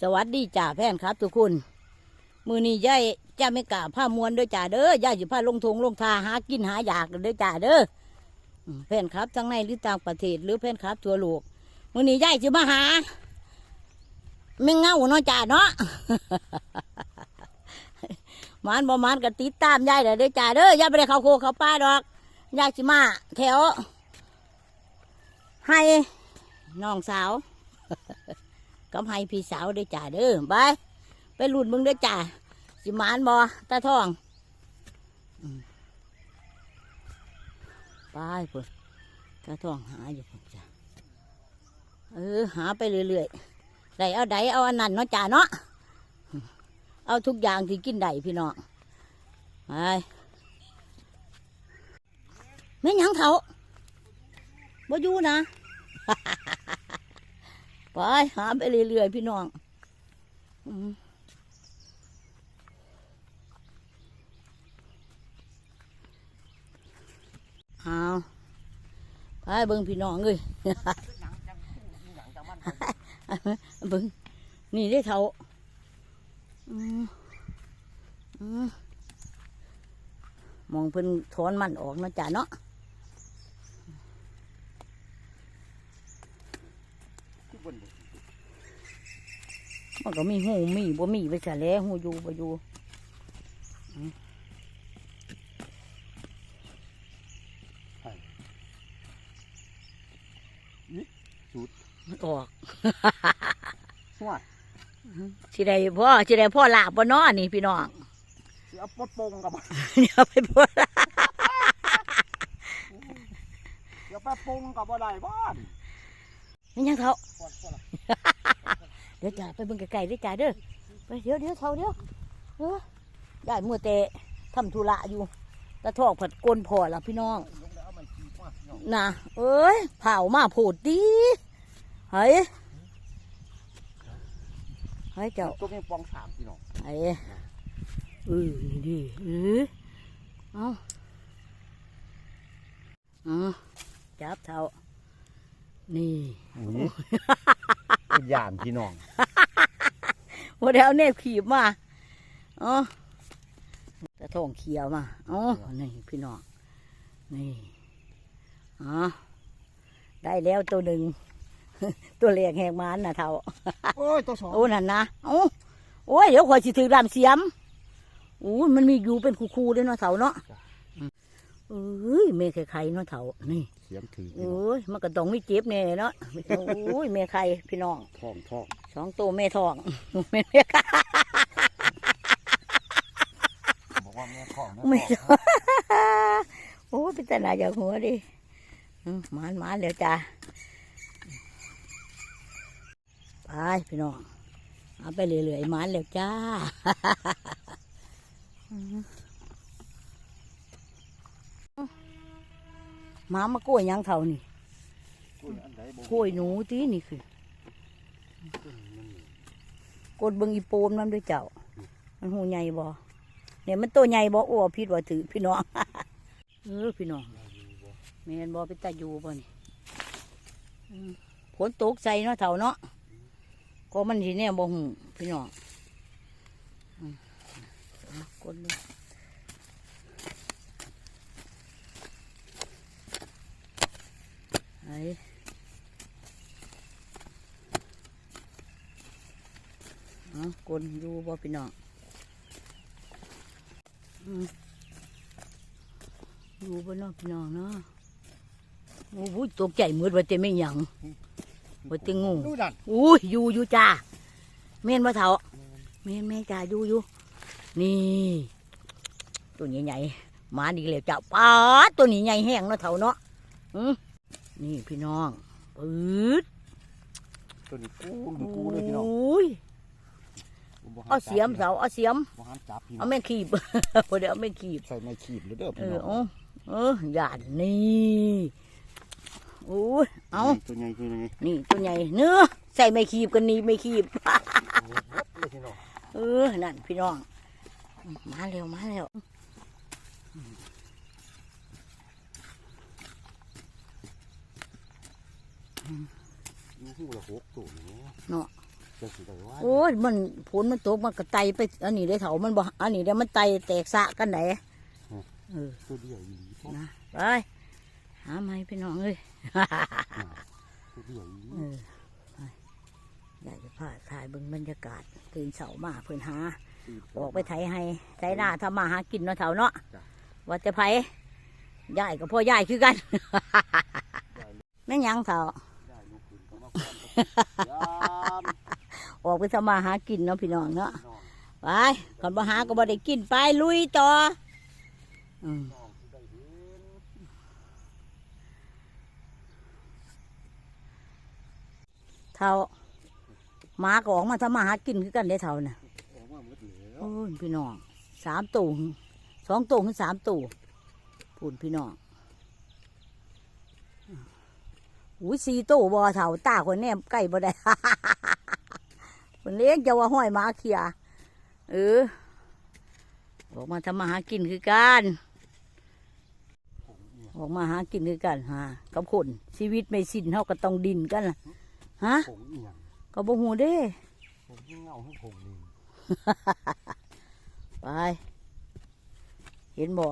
สวัสดีจ่าแพนครับ ทุกคน มือนี้ย่ายจ้าไม่กล้าผ้ามวนด้อจ่าเด้อย่ายสิผ้าลงทงลงทาหากินหาอยากเด้อจ่าเด้อแพนครับทั้งในหรือต่างประเทศหรือแพนครับทั่วโลกมือนี้ย่ายสิมาหาไม่เงาเนาะจ่าเนาะมานบ่มานก็ติดตามยายเด้อเด้อจ่าเด้อย่าไปได้เขาโคเขาป้าดอกยายสิมาแถวให้น้องสาว กับให้พี่สาวเด้จ่าเด้อไปไปหลุดมึงเด้จ่าสิมานบ่ตาทองไปพุ่นตาทองหาอยู่พุ่นจ้ะเออหาไปเรื่อยๆได้เอาใดเอาอันนั้นเนาะจ่าเนาะเอาทุกอย่างที่กินได้พี่น้องไปแม่ยังเถาบ่อยู่นะ ไปหาไปเรื่อยๆพี่น้องอืมเอาไปเบิ่งพี่น้องเลยเบิ่งนี่ได้เท่าอมองเพิ่นถอนมันออกนาะจ้ะเนาะ มันก็มีหูมีบ่มีไปซะแล้วหูอยู่บ่อยู่อืมมันออกหัวสิได้พ่อสิได้พ่อลาบบ่เนาะนี่พี่น้องสิเอาปดโปงกับเดี๋ยวไปพ่อลาบเดี๋ยวไปโปงกับบ่ได้บ้านนี่ยังเท่าปดปด เดี๋ยวจ้าไปเบิ่งไกลๆเด้อจ้าเด้อไปเดี๋ยวเดี๋ยวเท่าเดี๋ยวเออได้มัวแต่ทำธุระอยู่ตะทอกผัดกลนพอละพี่น้องลงแล้วเอามันขี้มาพี่น้องน่ะเอ้ยเผามาโผดดีเฮ้ยเฮ้ยเจ้าตัวนี้ปองสามพี่น้องไอ้เออนี่ดิเออเอาเอาจับเท้านี่เป็น ยานพี่น้องวันเดียวเนี่ยขีบมาอ๋อตะทองเขียวมาอ๋อนี่พี่น้องนี่อ๋อได้แล้วตัวหนึ่งตัวเล็กแหกมันน่ะเท่าโอ้ยตัวสองโอ้นั่นนะโอ้โอ้ยเดี๋ยวข่อยสิถือดามเสียมโอ้ยมันมีอยู่เป็นคูๆด้วยเนาะเถาเนาะ เอ้ยเมฆไข่เนาะเถานี่เสียมถือพี่โอ้น้องยมันก็ต้องมีเจ็บแน่เนาะโอ้ยเมฆไข่พี่น้องท้องท้องสองตัวเมทองเมฆไข่บอกว่าแม่ท้องไม่ทองโอ้ยเป็นตาหนาจากหัวดิอืมหมานหมานเดี๋ยวจ้าไปพี่น้องเอาไปเรื่อยๆหมานเดี๋ยวจ้า หมามากล้วยหยังเท่านี่อันใดบ่กล้วยหนูตีนี่คือกดเบิงอีโปมน้ำด้วยเจ้า มันหูใหญ่บ่เนี่ยมันตัวใหญ่บ่อ้วพิษว่าถือพี่น้องเออพี่น้องแม่นบ่เป็นตาอยู่บ่นี่อืมฝนตกใส่เนาะเท่าเนาะก็มันสิแน่บ่หูพี่น้องอืมเอากดเลย ไอ้เอากดอยู่บ่พี่น้องอืมอยู่บ่เนาะพี่น้องเนาะโอ้โหตกใจหมืดว่าแต่ไม่หยังว่าแต่งูดูดันอุ้ยอยู่อยู่จ้าเม่นบ่เถาเม่นแม่จ้าอยู่อยู่นี่ ตัวใหญ่ๆหมาดีเลยจ้าป้าดตัวนี้ใหญ่แห้งเนาะเถาเนาะอืม นี่พี่น้องปืดตัวนี้กูดูกูเลยพี่น้องอุ้ยผมบ่ห้เอาเสียมเสาเอาเสียมบ่ห้ามจับพี่น้เอาองแม่ขีบพอเดี๋ยวเอาแม่ขีบใส่ไม้ขีดเลยเด้อเอพี่อน้องเอาเออหยาดนี่โอ้ยเอาตัวใหญ่ตัวใหญ่นี่ตัวใหญ่เนื้อใส่ไม่ขีบกันนี่ไม่ขีบเลยพี่น้องเออนั่นพี่น้อง มาเร็วมาเร็ว อยู่หูละหกตัวนี่เนาะจังสิได้ว่าโอ้ยมันผลมันตกมันก็ไตไปอันนี้ได้เถามันบ่อันนี้เดี๋ยวมันไตแตกสะกันไหนเออตัวเดียวอีหลีพ่อนะไปหาไม้พี่น้องเอ้ยตัวเดียวอีหลีเออไปอยากจะพาถ่ายเบิ่งบรรยากาศตื่นเสามาเพิ่นหาออกไปไถให้ไถหน้าทำมาหากินเนาะเถาเนาะว่าจะไผยายกับพ่อยายคือกัน แม่นหยังเถา ได้ลูกขึ้นก็มาพร้ อมกันยามออกไปทำมาหากินเนาะพี่น้องเนาะพี่น้องไปก่อนมาหาก็บ่ได้กินไปลุยต่ออืมน้องที่ได้เห็นเท่าหมาก็ออกมาทำมาหากินคือกันได้เท่าน่ะออกมาหมดแล้วโอ้ยพี่น้องสามตู่สองตู่ถึงสามตู่พูนพี่น้อง อุ้ยสี่ตู่บ่เท่าตาคนแนมใกล้บ่ได้ คนเลี้ยงจะว่าห้อยหมาเขียเออออกมาทำมาหากินคือกันผมเนี่ยออกมาหากินคือกันฮะกับคนชีวิตไม่สิ้นเท่าก็ต้องดินกันล่ะฮะผมเอียงก็บ่ฮู้เด้ผมที่เงาให้ผมนี่ไป เห็นบ่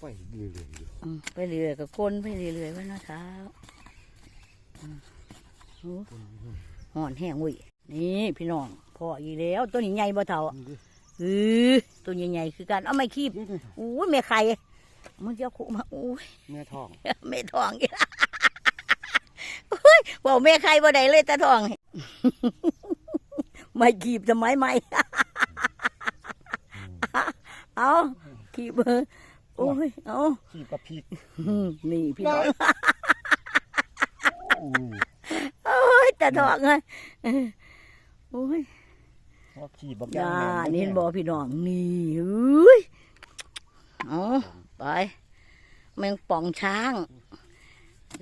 ไปเรื่อยๆอยู่ อืมไปเรื่อยกับคนไปเรื่อยๆไว้เนาะเท้าอืมโอ้คนนี้ ห่อนแห้งเว้ยนี่พี่น้องพ่ออีกแล้ว ตัวนี้ใหญ่บ่เท่านี่ดิเออตัวใหญ่ๆคือกันเอาไม่คีบนี่ดิอู้ยแม่ไข่มันจะคุมาอู้ยแม่ท้องแม่ทองอีกอุ้ยบอกแม่ใครบ่ได้เลยตาทองไม่ขีบทำไมไม่เอาขีบเบอร์โอ้ยเอาขี้กับพริกนี่พี่น้องอู้ โอ้ยตาทองเลยโอ้ยว่าขี้บักอย่าแม่นี่เห็นบอกพี่น้องนี่เอ้ยเอาไปแมงป่องช้าง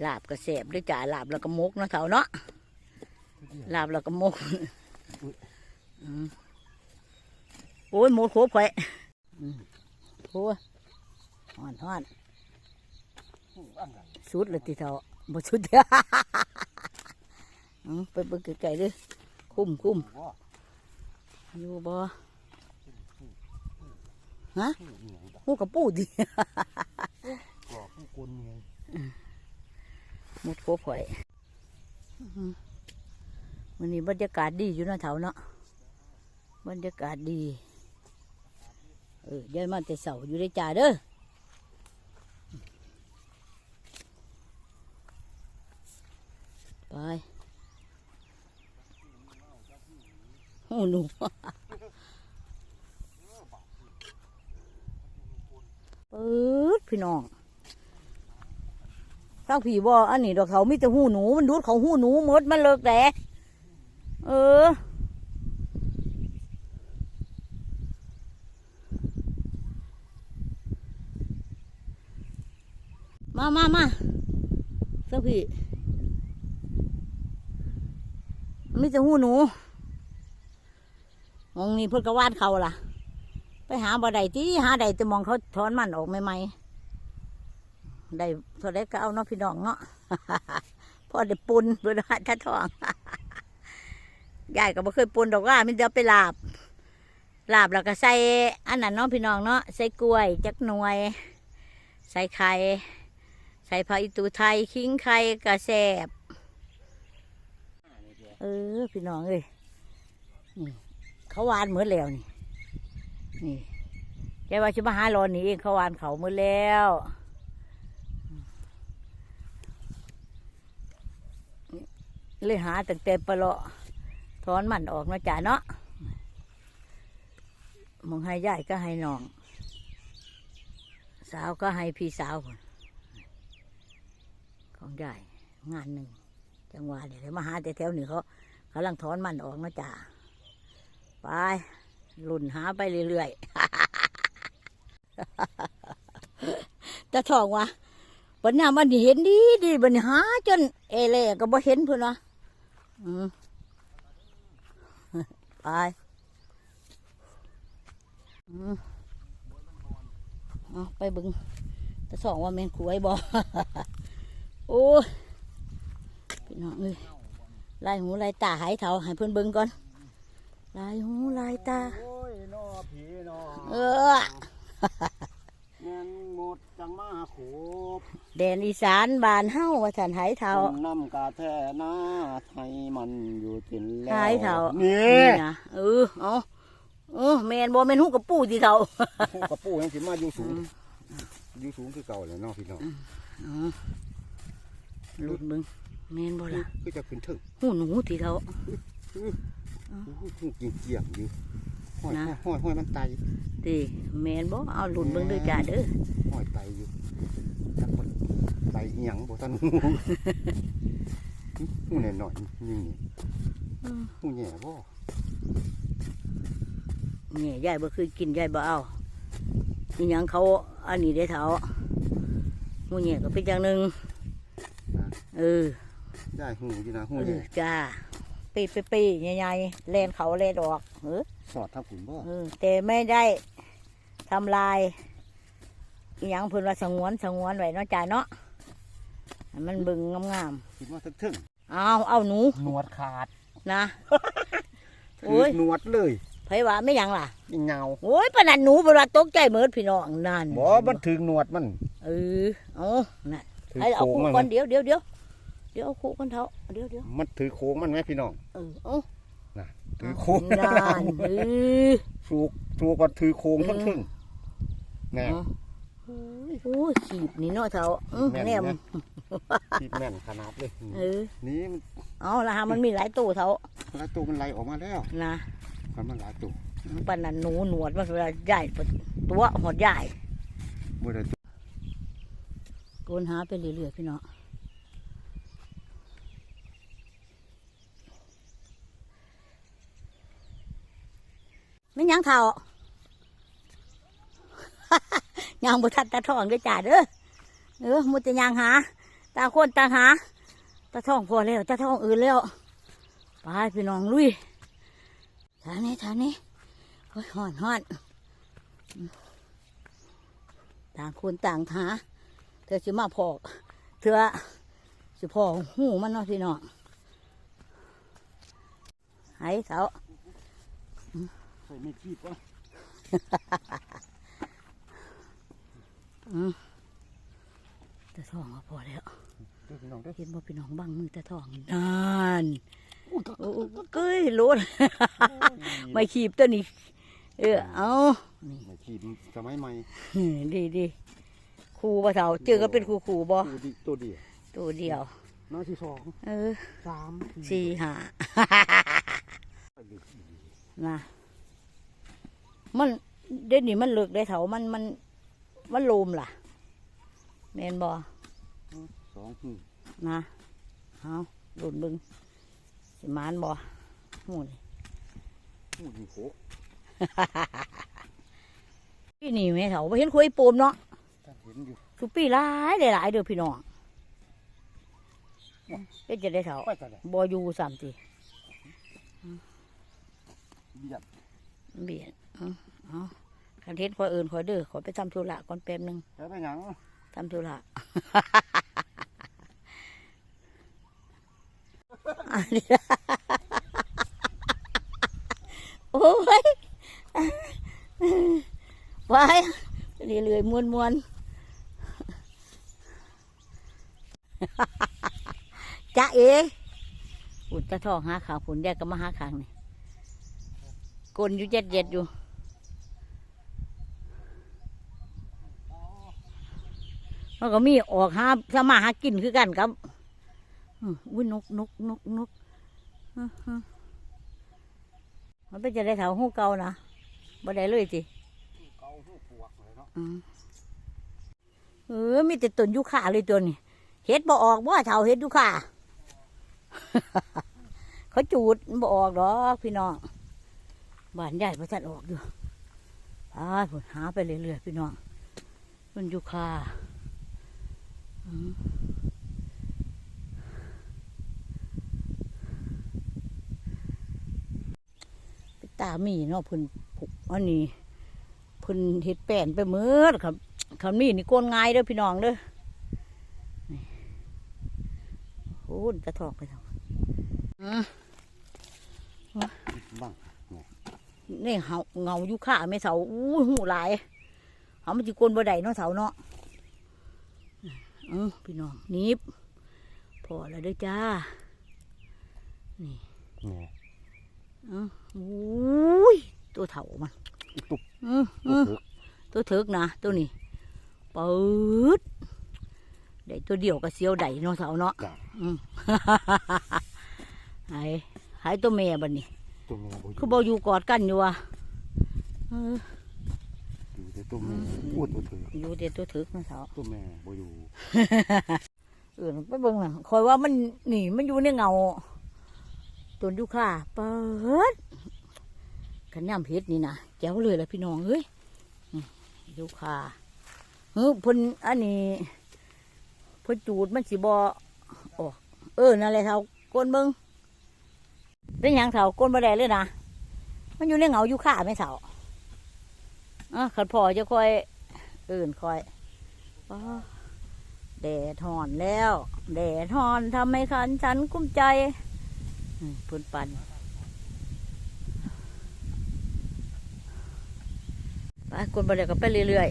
ลาบกระเสบด้วยจ่าลาบแล้วก็มกเนาะเถาเนาะลาบแล้วก็มกอืมโอ้ยหมดครบข่อยอืมโอ้ยห่อนห่อนอันไหนสุดเลยทีเท่า บ่สุดเด้ออืมไปเบิ่งไกลๆเด้อคุ้มคุ้มอยู่บ่ผู้เอียงหูกับปูดิกรอกผู้กลไงหมดครบข่อยอื้อหือวันนี้บรรยากาศดีอยู่นาะเถาเนาะบรรยากาศดี เออเดี๋ยวมาแต่เสาอยู่ได้จ่าเด้อ ไปโอ้หนูเปิดพี่น้องถ้าผีบออันนี้ดอกเขามีแต่หูหนูมันดูดเขาหูหนูหมดมันเลิกแต่เออมามามาเจ้าพี่ มีแต่หูหนูมองนี่เพิ่นกวาดเขาล่ะ ไปหาบ่ได้ที่หาได้แต่มองเขาถอนมันออกใหม่ๆได้เท่าไรก็เอาเนาะพี่น้องเนาะพ่อได้ปุนเพื่อหาท่าทองยายก็บ่เคยปุนดอกว่ามันจะเอาไปลาบลาบแล้วก็ใส่อันนั้นเนาะพี่น้องเนาะใส่กล้วยจักหน่วย ใส่ไข่ใส่ผักอีตูไทยขิงไข่กระแสบ เออพี่น้องเอ้ยนี่เขาวานเหมือนแล้วนี่ นี่แกว่าจะมาหารอนี่เองเขาวานเขาหมือแล้วเลยหาตั้งแต่ปะลาะถอนมันออกนาะจ่าเนาะมองให้ยายก็ให้น้อง สาวก็ให้พี่สาวพุ่นของยายงานหนึ่ง จังหวะเดี๋ยวมาหาแต่แถวนี้เขากำลังถอนมันออกนะจ่าไปหลุนหาไปเรื่อยๆจะทองวะบันนี้มันเห็นดีดีบันหาจนเอเล่ก็บ่เห็นเพื่อนวะอืมไปอืมเอไปบึงจะสองว่าแมงขวยบ่โอ้ น้องเอ้ยลายหูลายตาหายเถาให้เพิ่นเบิ่งก่อนลายหูลายตาโอ้ยนอผีนอเออแม่นหมดจังมาโขบแดนอีสานบ้านเฮาว่าสันหายเถาต้นน้ำกาแท้หน้าไทยมันอยู่กินแล้วหายเถานี่นี่นะเออเอาเออแมนบ่แมนหูกับปูที่เถาผู้กระปูยังสิมาอยู่สูงอยู่สูงคือเก่าเลยเนาะพี่น้องอ๋อลุดเบิ่ง แมนบ่ล่ะคือจะขึ้นถึงหูหนูที่เถาหูเกี่ยงๆอยู่ห้อยนะห้อยห้อยมันไตติแมนบ่เอาลุดเบิ่งเด้อจ้าเด้อห้อยไตอยู่จักมันไตอีหยังบ่ทันหูหูแน่หน่อยนี่อืมหูแหน่บ่นี่ยายบ่คือกินยายบ่เอาอีหยังเขาอันนี้ได้อเถาหมูเนี่ยก็เป็นอย่างหนึงเออ ได้หูอยู่นะหูเอแหน่อจ้าปีปีปีใหญ่ๆแลนเขาแลนออกเออสอดทับขุนบ่เออแต่ไม่ได้ทำลายอหยังเพิ่นว่าสงวนสงวนไว้เนาะจ้าเนาะให้มันเบิ่งงามคิดว่าถึงๆเอาเอาหนูๆหนวดขาดนะโอ้ถือยหนวดเลยไผว่าไม่หยังล่ะอีเหงาโอ้ยปานนั้นหนูเวลาตกใจเหมือนพี่น้องนั่นบ่มันถึงหนวดมันเออเอานั่นถือให้เอาโค้งคู่มันก่อนเดี๋ยวเดี๋ยวเดี๋ยว เดี๋ยวเอาคู่ก่อนเถอะเดี๋ยวเดี๋ยวมันถือโค้งมันไหมพี่น้องเออเอาถือโค้งนั่นเออสูกสูกก็ถือโค้งทั้งทึ่งแน่เอาโอ้ยขีบนี่เนาะเถอะอื้อแม่นแนมนะที่แม่นขนาดเลยเออนี่มันเอาละฮะมันมีหลายตัวเถอะหลายตัวมันไหลออกมาแล้วนะมันมันหลายตัวปานนั้นหนูหนวดมันเวลาใหญ่ตัวหดใหญ่เมื่อใดตัวโกนหาไปเรื่อยๆพี่น้อง ไม่ยังเท่ายังบุทัดตาทองด้วยจ้าเด้อเออมุดจะยังหา ตาคนตาหา ตาทองพอแล้วตาทองอื่นแล้วไปพี่น้องลุยทางนี้ทางนี้โอ้ยห่อนห่อนต่างคนต่างหา เธอสิมาพอกเธอสิพอหูมันเนาะพี่น้องไห้เสา ใส่ไม่ขีดวะตะทองก็พอแล้วเด้อพี่น้องเด้อเห็นบ่พี่น้องบังมือตะทองนานโอ้เก้ยรู้ไม่ขีบตัวนี้ เออเอานี่ไม่ขีดสมัยใหม่ดีดีครูบ่เฒ่าเจอก็เป็นครูครูบ่ตัวดีตัวเดียวตัวเดียวน้อยที่สองเออสามสี่ห้านะ มันเดี๋ยวนี้มันเลิกได้เถามันมันมันโลมล่ะแมนบอสองหูนะเอาหลุดเบึงสิมานบอหูนี่หูดีโคกพี่นี่แม่เถาไปเห็นคุยปูมเนาะท่านเห็นอยู่สุปีหลายหลายๆเด้อพี่น้องเป็นจะได้เถาไปแต่ละบออยู่สามทีเบียดเบียด เอาเอาคันเทศคอยเอินคอยเด้อขอไปทำธุระก่อนแป๊บหนึงแล้วไปหยังทำธุระ อันนี้โอ้ยไว้เรื่อยๆมวนมวนๆจ้าเอ๋อุดตะทองหาขางผุนแยกก็มาหาขางนี่กลนอยู่เจ็ดเจ็ดๆอยู่ มันก็มีออกหาสมาหากินคือกันครับอุ้ยนกนกนกนกมันเป็นจะได้แถวหูเก่านะบ่ได้เลยสิเออ มีแต่ต้นยุคาเลยตัวนี้เห็ดบ่ออกบ่เถาเห็ดยุคาเขาจูดบ่ออกดอกพี่น้องบ้านใหญ่พระท่านออกอยู่พาผมหาไปเรื่อยๆพี่น้องต้นยุคา ตามีเนาะพิ่นผูกอันนี้พิ่นเฮ็ดแป้นไปเมือครับคำนี้นี่โกนง่ายเด้อพี่น้องเด้อโอ้ตะทองไปทางบ้างนี่เฮาเงาอยู่ข้าไม่เสาอู้หูหลายเขามันจิกนบ่ได้เนาะเสาเนาะ อือพี่น้องหนิบพอแล้วเด้อจ้า นี่อืออุ้ยตัวเถามันตุ๊บอือตุ๊อืบอเถอะตัวเถิกนะตัวนี้เปิดได้ตัวเดียวกับเสียวได้เนาะเสาเนาะจ้ะอืมหายหายตัวแม่บัดนี้ตัวแม่บ่คือบ่อยู่กอดกันอยู่ว่ะเอออยู่แตัวแม่อ้วนตัวเถออยู่แต่ตัวถึกนะเสาตัวแม่บ่อยู่เออไปเบิ่งน่ะคอยว่ามันหนีมันอยู่ในเงาต้นยูคาเปิดขันย่ำเพชรนี่นะแจ๋วเลยล่ะพี่น้องเอ้ยอยูคาเฮ้ยพ่นอันนี้พ่นจูดมันสิบอออกเออนั่นแหละเท่าก้นเบิ่งเป็นหยังเท่าก้นบ่ได้เลยนะมันอยู่ในเงายูคาไหมเท่า อะขันพอจะคอยอื่นคอยแดดหอนแล้วแดดหอนทำให้ขันฉันกุ้มใจพื้นปันไปกลนไปเลยก็ไปเรื่อย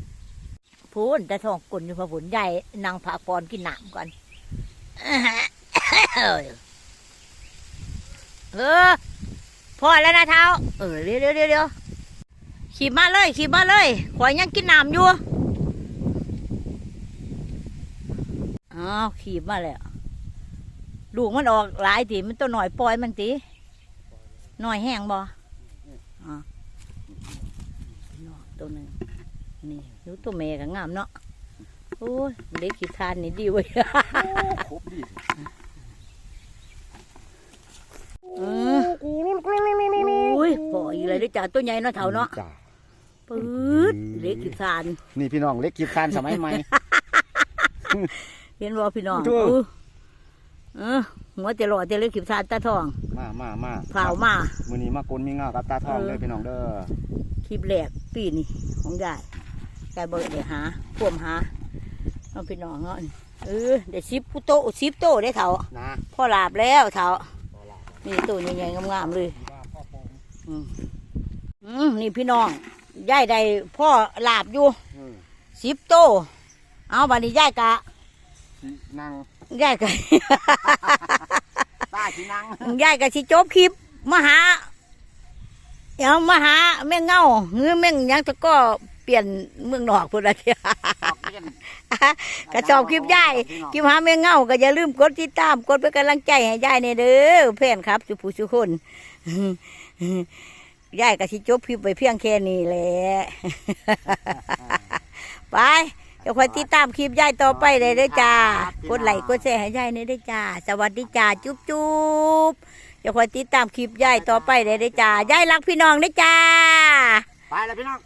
ๆพูนแต่ทองกลนอยู่พะผุนใหญ่นางผาปอนกินหนามก่อนเออพอแล้วนะเท้าเออเดี๋ยวเดี๋ยวเดี๋ยวเดี๋ยว ขี่มาเลยขี่มาเลยข่อยยังกินหนามอยู่อ้าวขีบมาแล้วลูกมันออกหลายตีมันตัวหน่อยปล่อยมันตีหน่อยแห้งบ่อ่าตัวหนึ่งนี่ดูตัวเมย์ก็งามเนาะโอ้ยเล็กขีดทานนี่ดีเว้ยครบดิเออโอ้ยพออีกเลยเด้อจ้าตัวใหญ่เนาะเท่าเนาะจ้ะ ปื๊ดเล็กขีดทานนี่พี่น้องเล็กกีบคานสมัยใหม่ เห็นบ่พี่น้องถูกเออเออหัวจะหล่อจะเล็กขีดทานตาทอง มามามาเผาวมามื้อนี้มากลมีงากับตาทองเออเลยพี่น้องเด้อคลิปแรกปีนี่ของยายยายเบิดเดี๋ยวหาพ่วมหาเอาไปน้องเนาะเออเดี๋ยวซิปผู้โตซิปโตได้เถานะพ่อหลาบแล้วเถานี่ตัวใหญ่ๆงามๆเลยอืมอืมนี่พี่น้อง ยายได้พ่อหลาบอยู่อืมซิปโต เอาบัดนี้ยายกะสินั่งยายกะ ตาสินั่งยายกะสิจบคลิปมาหาเดี๋ยวมาหาแม่งเงาหรือแม่งหยังตะก็เปลี่ยนเมืองนอกพูดอะไรก็ชอบคลิปยาย คลิปหาแม่เง่าก็อย่าลืมกดติดตามกดเป็นกำลังใจให้ยายในเด้อเพื่อนครับสุผู้สุคน ยายก็สิจบคลิปไปเพียงแค่นี้แหละ ไปเดี๋ยวคอยติดตามคลิปยายต่อไปเลยเด้อจ้า กดไลค์กดแชร์ให้ยายในเด้อจ้า สวัสดีจ้า จุ๊บจุ๊บเดี๋ยวคอยติดตามคลิปยายต่อไปเลยเด้อจ้ายายรักพี่น้องเด้อจ้า ไปแล้วพี่น้อง